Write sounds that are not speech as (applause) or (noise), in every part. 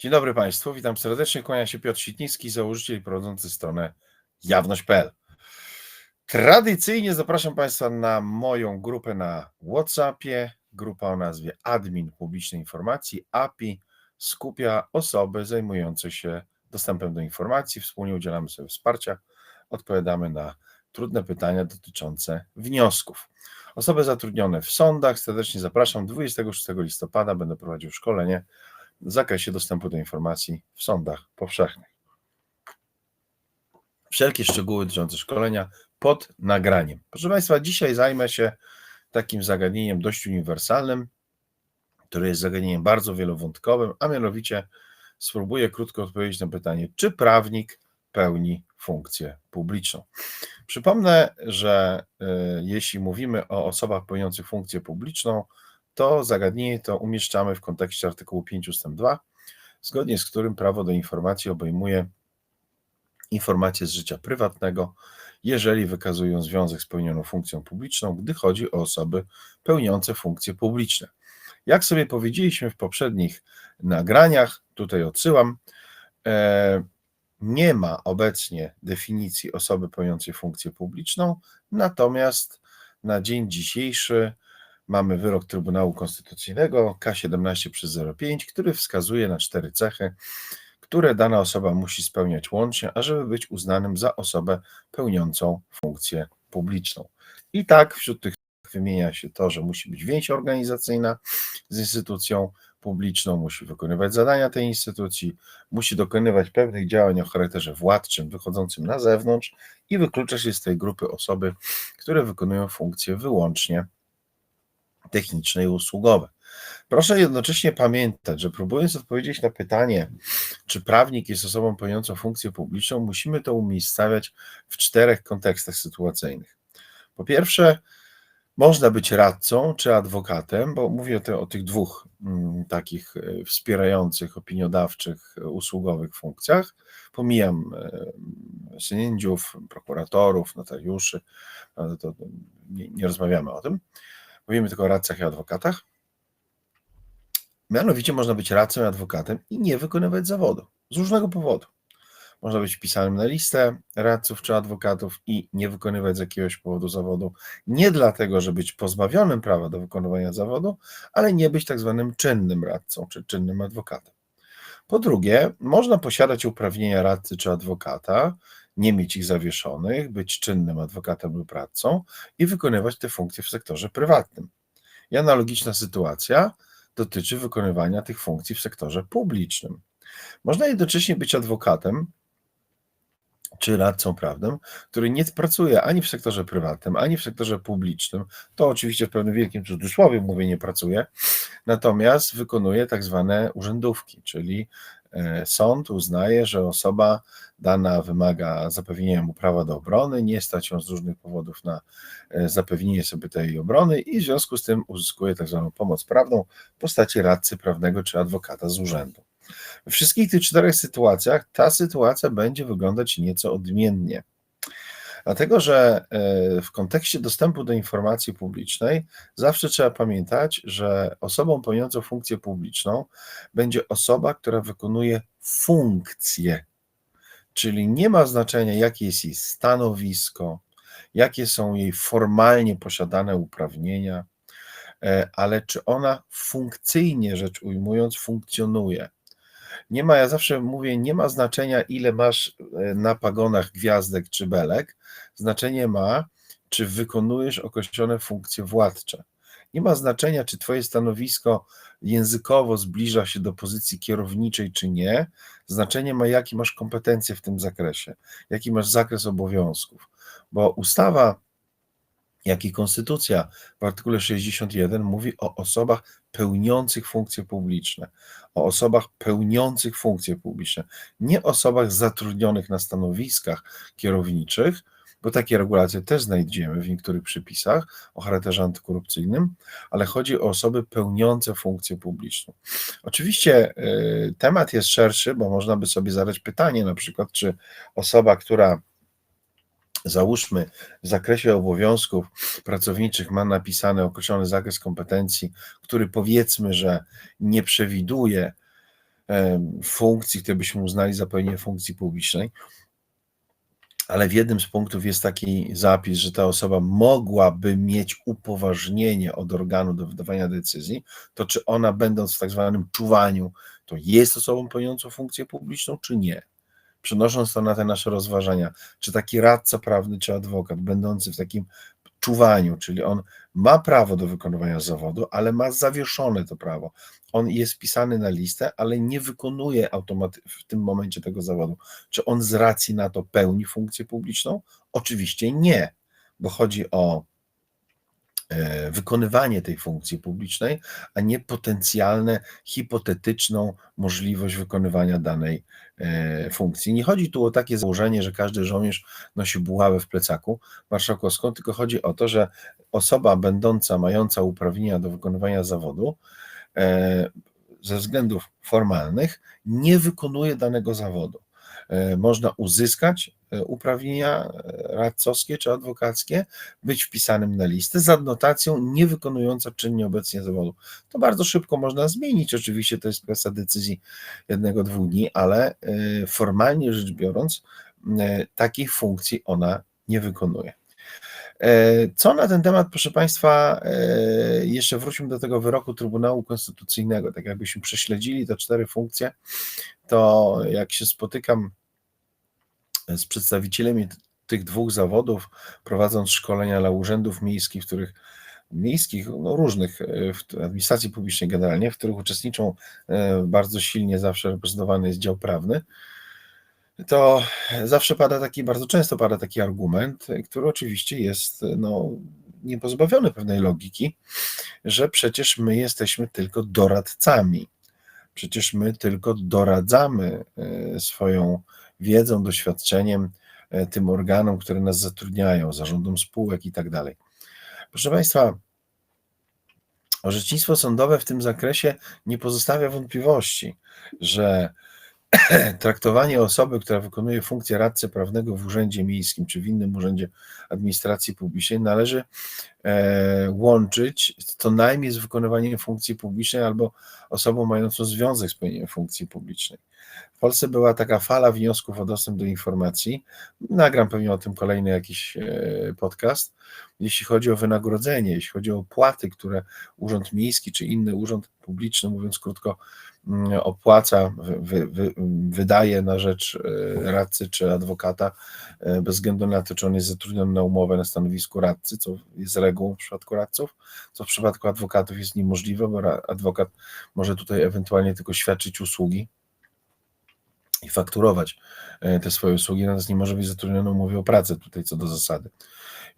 Dzień dobry Państwu, witam serdecznie. Kłania się Piotr Sitnicki, założyciel i prowadzący stronę jawność.pl. Tradycyjnie zapraszam Państwa na moją grupę na WhatsAppie. Grupa o nazwie Admin Publicznej Informacji API skupia osoby zajmujące się dostępem do informacji. Wspólnie udzielamy sobie wsparcia, odpowiadamy na trudne pytania dotyczące wniosków. Osoby zatrudnione w sądach serdecznie zapraszam. 26 listopada będę prowadził szkolenie w zakresie dostępu do informacji w sądach powszechnych. Wszelkie szczegóły dotyczące szkolenia pod nagraniem. Proszę Państwa, dzisiaj zajmę się takim zagadnieniem dość uniwersalnym, które jest zagadnieniem bardzo wielowątkowym, a mianowicie spróbuję krótko odpowiedzieć na pytanie, czy prawnik pełni funkcję publiczną. Przypomnę, że y, jeśli mówimy o osobach pełniących funkcję publiczną, to zagadnienie to umieszczamy w kontekście artykułu 5 ust. 2, zgodnie z którym prawo do informacji obejmuje informacje z życia prywatnego, jeżeli wykazują związek z pełnioną funkcją publiczną, gdy chodzi o osoby pełniące funkcje publiczne. Jak sobie powiedzieliśmy w poprzednich nagraniach, tutaj odsyłam, e, nie ma obecnie definicji osoby pełniącej funkcję publiczną, natomiast na dzień dzisiejszy mamy wyrok Trybunału Konstytucyjnego K17 przez 05, który wskazuje na cztery cechy, które dana osoba musi spełniać łącznie, ażeby być uznanym za osobę pełniącą funkcję publiczną. I tak wśród tych wymienia się to, że musi być więź organizacyjna z instytucją publiczną, musi wykonywać zadania tej instytucji, musi dokonywać pewnych działań o charakterze władczym, wychodzącym na zewnątrz i wyklucza się z tej grupy osoby, które wykonują funkcje wyłącznie techniczne i usługowe. Proszę jednocześnie pamiętać, że próbując odpowiedzieć na pytanie, czy prawnik jest osobą pełniącą funkcję publiczną, musimy to umiejscawiać w czterech kontekstach sytuacyjnych. Po pierwsze, można być radcą czy adwokatem, bo mówię te, o tych dwóch mm, takich e, wspierających, opiniodawczych, usługowych funkcjach. Pomijam e, sędziów, prokuratorów, notariuszy, ale to nie, nie rozmawiamy o tym. Mówimy tylko o radcach i adwokatach. Mianowicie można być radcą i adwokatem i nie wykonywać zawodu z różnego powodu. Można być wpisanym na listę radców czy adwokatów i nie wykonywać z jakiegoś powodu zawodu. Nie dlatego, że być pozbawionym prawa do wykonywania zawodu, ale nie być tak zwanym czynnym radcą czy czynnym adwokatem. Po drugie, można posiadać uprawnienia radcy czy adwokata, nie mieć ich zawieszonych, być czynnym adwokatem lub radcą i wykonywać te funkcje w sektorze prywatnym. I analogiczna sytuacja dotyczy wykonywania tych funkcji w sektorze publicznym. Można jednocześnie być adwokatem czy radcą prawnym, który nie pracuje ani w sektorze prywatnym, ani w sektorze publicznym. To oczywiście w pewnym wielkim cudzysłowie mówię, nie pracuje, natomiast wykonuje tak zwane urzędówki, czyli e, sąd uznaje, że osoba dana wymaga zapewnienia mu prawa do obrony, nie stać ją z różnych powodów na e, zapewnienie sobie tej obrony i w związku z tym uzyskuje tak zwaną pomoc prawną w postaci radcy prawnego czy adwokata z urzędu. We wszystkich tych czterech sytuacjach ta sytuacja będzie wyglądać nieco odmiennie. Dlatego, że e, w kontekście dostępu do informacji publicznej zawsze trzeba pamiętać, że osobą pełniącą funkcję publiczną będzie osoba, która wykonuje funkcję, czyli nie ma znaczenia, jakie jest jej stanowisko, jakie są jej formalnie posiadane uprawnienia, e, ale czy ona funkcyjnie rzecz ujmując funkcjonuje nie ma, ja zawsze mówię, nie ma znaczenia, ile masz e, na pagonach gwiazdek czy belek. Znaczenie ma, czy wykonujesz określone funkcje władcze. Nie ma znaczenia, czy Twoje stanowisko językowo zbliża się do pozycji kierowniczej, czy nie. Znaczenie ma, jakie masz kompetencje w tym zakresie, jaki masz zakres obowiązków. Bo ustawa jak i Konstytucja w artykule 61 mówi o osobach pełniących funkcje publiczne, o osobach pełniących funkcje publiczne, nie osobach zatrudnionych na stanowiskach kierowniczych, bo takie regulacje też znajdziemy w niektórych przypisach o charakterze antykorupcyjnym, ale chodzi o osoby pełniące funkcję publiczną. Oczywiście y, temat jest szerszy, bo można by sobie zadać pytanie, na przykład, czy osoba, która załóżmy w zakresie obowiązków pracowniczych ma napisany określony zakres kompetencji, który powiedzmy, że nie przewiduje funkcji, które byśmy uznali za pełnienie funkcji publicznej, ale w jednym z punktów jest taki zapis, że ta osoba mogłaby mieć upoważnienie od organu do wydawania decyzji, to czy ona, będąc w tak zwanym czuwaniu, to jest osobą pełniącą funkcję publiczną, czy nie? Przenosząc to na te nasze rozważania, czy taki radca prawny, czy adwokat, będący w takim czuwaniu, czyli on ma prawo do wykonywania zawodu, ale ma zawieszone to prawo. On jest wpisany na listę, ale nie wykonuje automaty- w tym momencie tego zawodu. Czy on z racji na to pełni funkcję publiczną? Oczywiście nie, bo chodzi o wykonywanie tej funkcji publicznej, a nie potencjalne, hipotetyczną możliwość wykonywania danej e, funkcji. Nie chodzi tu o takie założenie, że każdy żołnierz nosi buławę w plecaku marszałkowską, tylko chodzi o to, że osoba będąca, mająca uprawnienia do wykonywania zawodu, e, ze względów formalnych nie wykonuje danego zawodu. E, można uzyskać e, uprawnienia e, radcowskie czy adwokackie, być wpisanym na listę z adnotacją nie wykonująca czynnie obecnie zawodu. To bardzo szybko można zmienić, oczywiście to jest kwestia decyzji jednego, dwóch dni, ale formalnie rzecz biorąc, takiej funkcji ona nie wykonuje. Co na ten temat, proszę Państwa, jeszcze wróćmy do tego wyroku Trybunału Konstytucyjnego. Tak jakbyśmy prześledzili te cztery funkcje, to jak się spotykam z przedstawicielami tych dwóch zawodów, prowadząc szkolenia dla urzędów miejskich, w których miejskich, no różnych, e, w administracji publicznej generalnie, w których uczestniczą e, bardzo silnie zawsze reprezentowany jest dział prawny, to zawsze pada taki, bardzo często pada taki argument, który oczywiście jest no, niepozbawiony pewnej logiki, że przecież my jesteśmy tylko doradcami. Przecież my tylko doradzamy e, swoją wiedzą, doświadczeniem e, tym organom, które nas zatrudniają, zarządom spółek i tak dalej. Proszę Państwa, orzecznictwo sądowe w tym zakresie nie pozostawia wątpliwości, że (clears throat) traktowanie osoby, która wykonuje funkcję radcy prawnego w urzędzie miejskim czy w innym urzędzie administracji publicznej należy e, łączyć co najmniej z wykonywaniem funkcji publicznej albo osobą mającą związek z pełnieniem funkcji publicznej. W Polsce była taka fala wniosków o dostęp do informacji. Nagram pewnie o tym kolejny jakiś e, podcast. Jeśli chodzi o wynagrodzenie, jeśli chodzi o opłaty, które urząd miejski czy inny urząd publiczny, mówiąc krótko, mm, opłaca, wy, wy, wydaje na rzecz e, radcy czy adwokata, e, bez względu na to, czy on jest zatrudniony na umowę na stanowisku radcy, co jest regułą w przypadku radców, co w przypadku adwokatów jest niemożliwe, bo adwokat może tutaj ewentualnie tylko świadczyć usługi, i fakturować e, te swoje usługi, natomiast nie może być zatrudniony umowie o pracę tutaj co do zasady.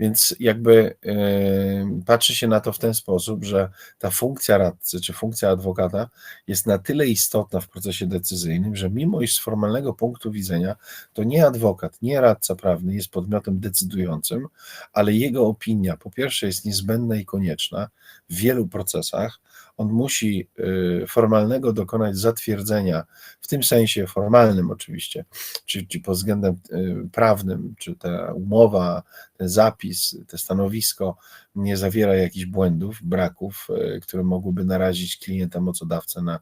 Więc jakby yy, patrzy się na to w ten sposób, że ta funkcja radcy czy funkcja adwokata jest na tyle istotna w procesie decyzyjnym, że mimo iż z formalnego punktu widzenia to nie adwokat, nie radca prawny jest podmiotem decydującym, ale jego opinia po pierwsze jest niezbędna i konieczna w wielu procesach, on musi y, formalnego dokonać zatwierdzenia, w tym sensie formalnym oczywiście, czy, czy pod względem y, prawnym, czy ta umowa, ten zapis, te stanowisko nie zawiera jakichś błędów, braków, y, które mogłyby narazić klienta, mocodawcę na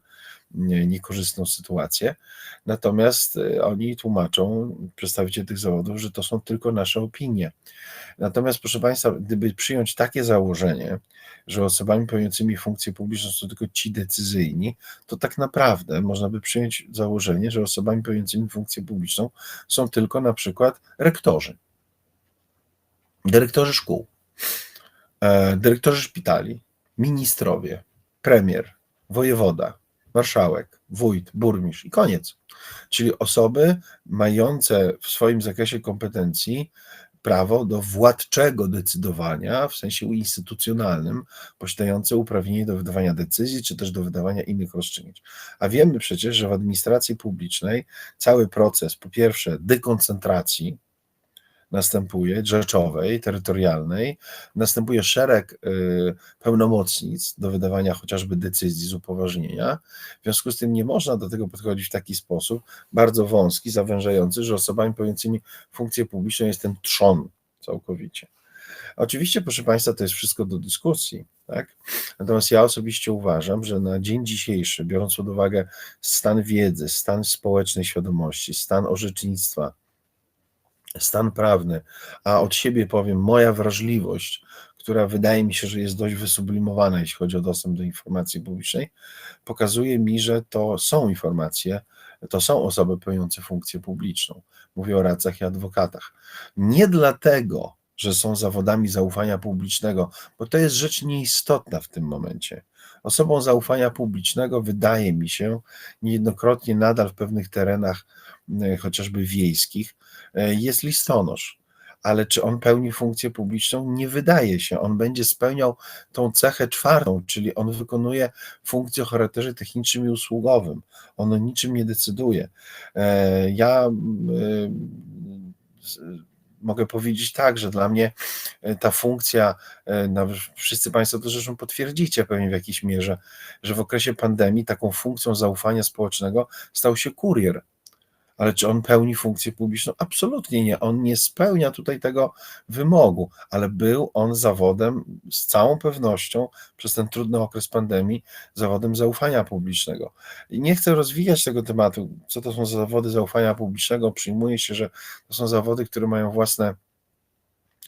niekorzystną sytuację. Natomiast oni tłumaczą, przedstawiciele tych zawodów, że to są tylko nasze opinie. Natomiast, proszę Państwa, gdyby przyjąć takie założenie, że osobami pełniącymi funkcje publiczne są tylko ci decyzyjni, to tak naprawdę można by przyjąć założenie, że osobami pełniącymi funkcję publiczną są tylko na przykład rektorzy, dyrektorzy szkół, e, dyrektorzy szpitali, ministrowie, premier, wojewoda, marszałek, wójt, burmistrz i koniec. Czyli osoby mające w swoim zakresie kompetencji prawo do władczego decydowania w sensie instytucjonalnym, posiadające uprawnienie do wydawania decyzji, czy też do wydawania innych rozstrzygnięć. A wiemy przecież, że w administracji publicznej cały proces, po pierwsze, dekoncentracji, następuje, rzeczowej, terytorialnej, następuje szereg y, pełnomocnic do wydawania chociażby decyzji z upoważnienia. W związku z tym nie można do tego podchodzić w taki sposób bardzo wąski, zawężający, że osobami pełniącymi funkcję publiczną jest ten trzon całkowicie. Oczywiście, proszę Państwa, to jest wszystko do dyskusji, tak? Natomiast ja osobiście uważam, że na dzień dzisiejszy, biorąc pod uwagę stan wiedzy, stan społecznej świadomości, stan orzecznictwa, stan prawny, a od siebie powiem, moja wrażliwość, która wydaje mi się, że jest dość wysublimowana, jeśli chodzi o dostęp do informacji publicznej, pokazuje mi, że to są informacje, to są osoby pełniące funkcję publiczną. Mówię o radcach i adwokatach. Nie dlatego, że są zawodami zaufania publicznego, bo to jest rzecz nieistotna w tym momencie. Osobą zaufania publicznego wydaje mi się niejednokrotnie nadal w pewnych terenach, e, chociażby wiejskich, e, jest listonosz. Ale czy on pełni funkcję publiczną? Nie wydaje się. On będzie spełniał tą cechę czwartą, czyli on wykonuje funkcję o charakterze technicznym i usługowym. On o niczym nie decyduje. E, ja mogę powiedzieć tak, że dla mnie e, ta funkcja, no, wszyscy Państwo to zresztą potwierdzicie pewnie w jakiejś mierze, że w okresie pandemii taką funkcją zaufania społecznego stał się kurier. Ale czy on pełni funkcję publiczną? Absolutnie nie. On nie spełnia tutaj tego wymogu, ale był on zawodem z całą pewnością przez ten trudny okres pandemii, zawodem zaufania publicznego. I nie chcę rozwijać tego tematu, co to są za zawody zaufania publicznego. Przyjmuje się, że to są zawody, które mają własne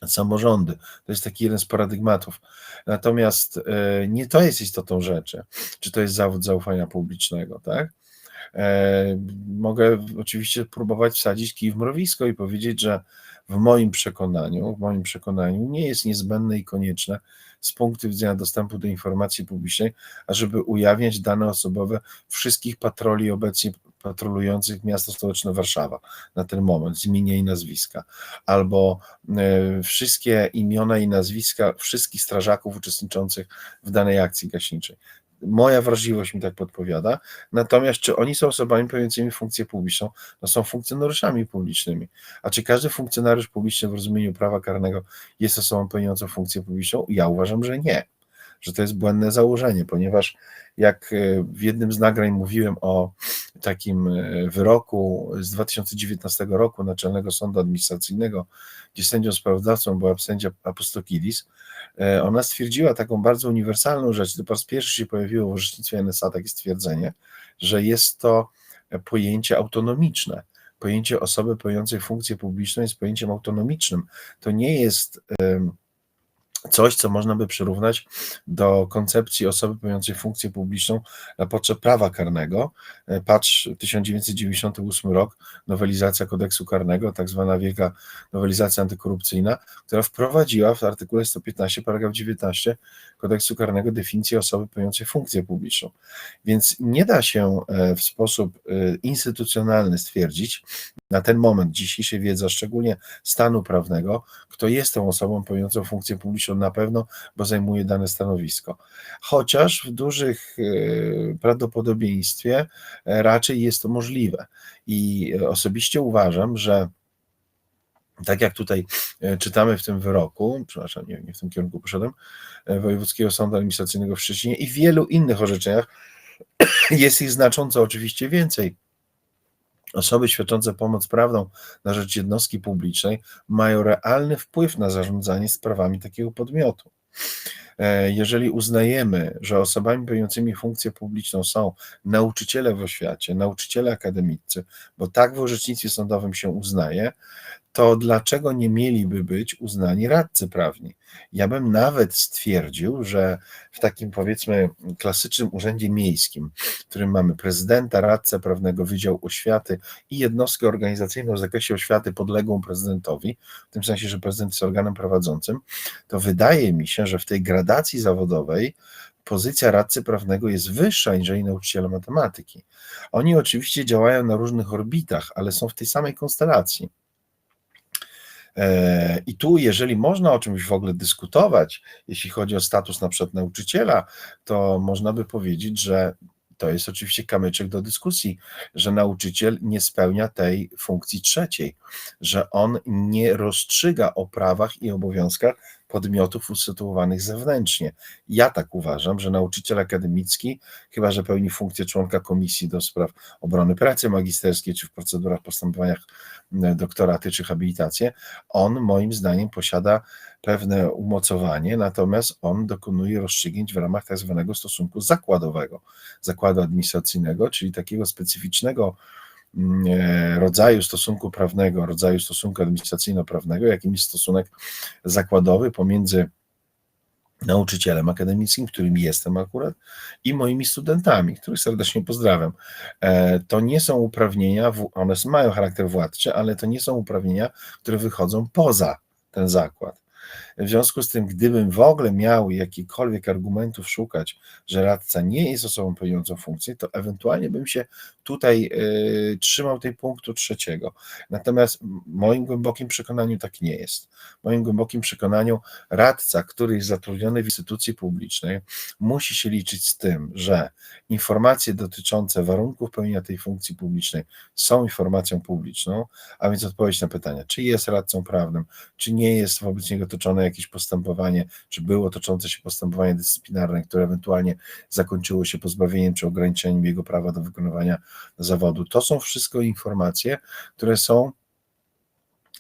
samorządy. To jest taki jeden z paradygmatów. Natomiast e, nie to jest istotą rzeczy, czy to jest zawód zaufania publicznego, tak? E, mogę oczywiście próbować wsadzić kij w mrowisko i powiedzieć, że w moim przekonaniu, w moim przekonaniu nie jest niezbędne i konieczne z punktu widzenia dostępu do informacji publicznej, ażeby ujawniać dane osobowe wszystkich patroli obecnie patrolujących miasto stołeczne Warszawa na ten moment z imienia i nazwiska, albo e, wszystkie imiona i nazwiska wszystkich strażaków uczestniczących w danej akcji gaśniczej moja wrażliwość mi tak podpowiada. Natomiast czy oni są osobami pełniącymi funkcję publiczną? No są funkcjonariuszami publicznymi. A czy każdy funkcjonariusz publiczny w rozumieniu prawa karnego jest osobą pełniącą funkcję publiczną? Ja uważam, że nie. Że to jest błędne założenie, ponieważ jak e, w jednym z nagrań mówiłem o takim e, wyroku z 2019 roku Naczelnego Sądu Administracyjnego, gdzie sędzią sprawozdawcą była sędzia Apostokidis, e, ona stwierdziła taką bardzo uniwersalną rzecz, to po raz pierwszy się pojawiło w orzecznictwie NSA takie stwierdzenie, że jest to pojęcie autonomiczne. Pojęcie osoby pełniącej funkcję publiczną jest pojęciem autonomicznym. To nie jest coś, co można by przyrównać do koncepcji osoby pełniącej funkcję publiczną na potrzeb prawa karnego. E, patrz 1998 rok, nowelizacja kodeksu karnego, tak zwana wielka nowelizacja antykorupcyjna, która wprowadziła w artykule 115, paragraf 19 kodeksu karnego definicję osoby pełniącej funkcję publiczną. Więc nie da się e, w sposób e, instytucjonalny stwierdzić na ten moment dzisiejszej wiedzy, szczególnie stanu prawnego, kto jest tą osobą pełniącą funkcję publiczną na pewno, bo zajmuje dane stanowisko. Chociaż w dużych e, prawdopodobieństwie e, raczej jest to możliwe. I osobiście uważam, że tak jak tutaj e, czytamy w tym wyroku, przepraszam, nie, nie w tym kierunku poszedłem, Wojewódzkiego Sądu Administracyjnego w Szczecinie i w wielu innych orzeczeniach, (clears throat) jest ich znacząco oczywiście więcej. Osoby świadczące pomoc prawną na rzecz jednostki publicznej mają realny wpływ na zarządzanie sprawami takiego podmiotu. E, jeżeli uznajemy, że osobami pełniącymi funkcję publiczną są nauczyciele w oświacie, nauczyciele akademicy, bo tak w orzecznictwie sądowym się uznaje, to dlaczego nie mieliby być uznani radcy prawni? Ja bym nawet stwierdził, że w takim powiedzmy klasycznym urzędzie miejskim, w którym mamy prezydenta, radcę prawnego, Wydział Oświaty i jednostkę organizacyjną w zakresie oświaty podległą prezydentowi, w tym sensie, że prezydent jest organem prowadzącym, to wydaje mi się, że w tej gradacji zawodowej pozycja radcy prawnego jest wyższa aniżeli nauczyciela matematyki. Oni oczywiście działają na różnych orbitach, ale są w tej samej konstelacji. E, I tu, jeżeli można o czymś w ogóle dyskutować, jeśli chodzi o status na przykład nauczyciela, to można by powiedzieć, że to jest oczywiście kamyczek do dyskusji, że nauczyciel nie spełnia tej funkcji trzeciej, że on nie rozstrzyga o prawach i obowiązkach podmiotów usytuowanych zewnętrznie. Ja tak uważam, że nauczyciel akademicki, chyba że pełni funkcję członka komisji do spraw obrony pracy magisterskiej, czy w procedurach postępowaniach m, doktoraty czy habilitacje, on moim zdaniem posiada pewne umocowanie, natomiast on dokonuje rozstrzygnięć w ramach tak zwanego stosunku zakładowego, zakładu administracyjnego, czyli takiego specyficznego e, rodzaju stosunku prawnego, rodzaju stosunku administracyjno-prawnego, jakim jest stosunek zakładowy pomiędzy nauczycielem akademickim, którym jestem akurat, i moimi studentami, których serdecznie pozdrawiam. E, To nie są uprawnienia, one mają charakter władczy, ale to nie są uprawnienia, które wychodzą poza ten zakład. W związku z tym, gdybym w ogóle miał jakichkolwiek argumentów szukać, że radca nie jest osobą pełniącą funkcję, to ewentualnie bym się tutaj y, trzymał tej punktu trzeciego. Natomiast moim głębokim przekonaniu tak nie jest. Moim głębokim przekonaniu radca, który jest zatrudniony w instytucji publicznej, musi się liczyć z tym, że informacje dotyczące warunków pełnienia tej funkcji publicznej są informacją publiczną, a więc odpowiedź na pytania, czy jest radcą prawnym, czy nie jest wobec niego toczone jakieś postępowanie, czy było toczące się postępowanie dyscyplinarne, które ewentualnie zakończyło się pozbawieniem czy ograniczeniem jego prawa do wykonywania zawodu. To są wszystko informacje, które są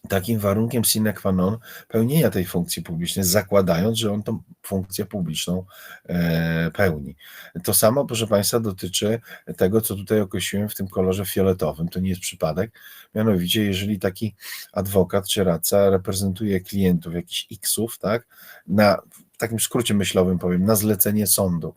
takim warunkiem sine qua non pełnienia tej funkcji publicznej, zakładając, że on tą funkcję publiczną e, pełni. To samo, proszę Państwa, dotyczy tego, co tutaj określiłem w tym kolorze fioletowym. To nie jest przypadek. Mianowicie, jeżeli taki adwokat czy radca reprezentuje klientów jakichś X-ów, tak, na w takim skrócie myślowym powiem, na zlecenie sądu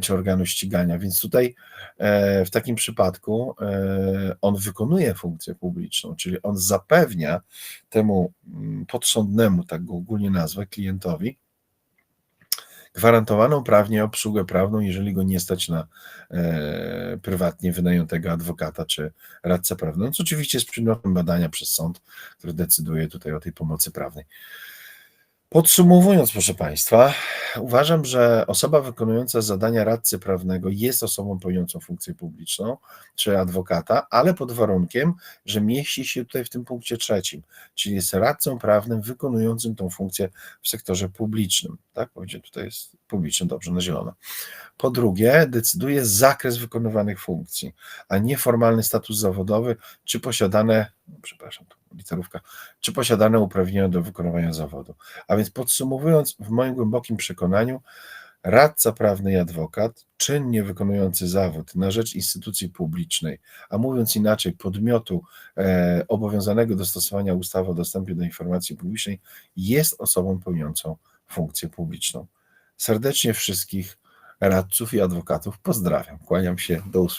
czy organu ścigania. Więc tutaj e, w takim przypadku e, on wykonuje funkcję publiczną, czyli on zapewnia temu mm, podsądnemu, tak go ogólnie nazwę, klientowi, gwarantowaną prawnie obsługę prawną, jeżeli go nie stać na e, prywatnie wynajętego adwokata czy radcę prawnego, co oczywiście jest przedmiotem badania przez sąd, który decyduje tutaj o tej pomocy prawnej. Podsumowując, proszę Państwa, uważam, że osoba wykonująca zadania radcy prawnego jest osobą pełniącą funkcję publiczną czy adwokata, ale pod warunkiem, że mieści się tutaj w tym punkcie trzecim, czyli jest radcą prawnym wykonującym tą funkcję w sektorze publicznym. Tak, powiedzieć, tutaj jest publiczny, dobrze, na zielono. Po drugie, decyduje zakres wykonywanych funkcji, a nie formalny status zawodowy, czy posiadane, przepraszam, literówka, czy posiadane uprawnienia do wykonywania zawodu. A więc podsumowując, w moim głębokim przekonaniu, radca prawny i adwokat, czynnie wykonujący zawód na rzecz instytucji publicznej, a mówiąc inaczej, podmiotu e, obowiązanego do stosowania ustawy o dostępie do informacji publicznej, jest osobą pełniącą funkcję publiczną. Serdecznie wszystkich radców i adwokatów pozdrawiam. Kłaniam się, do usłyszenia.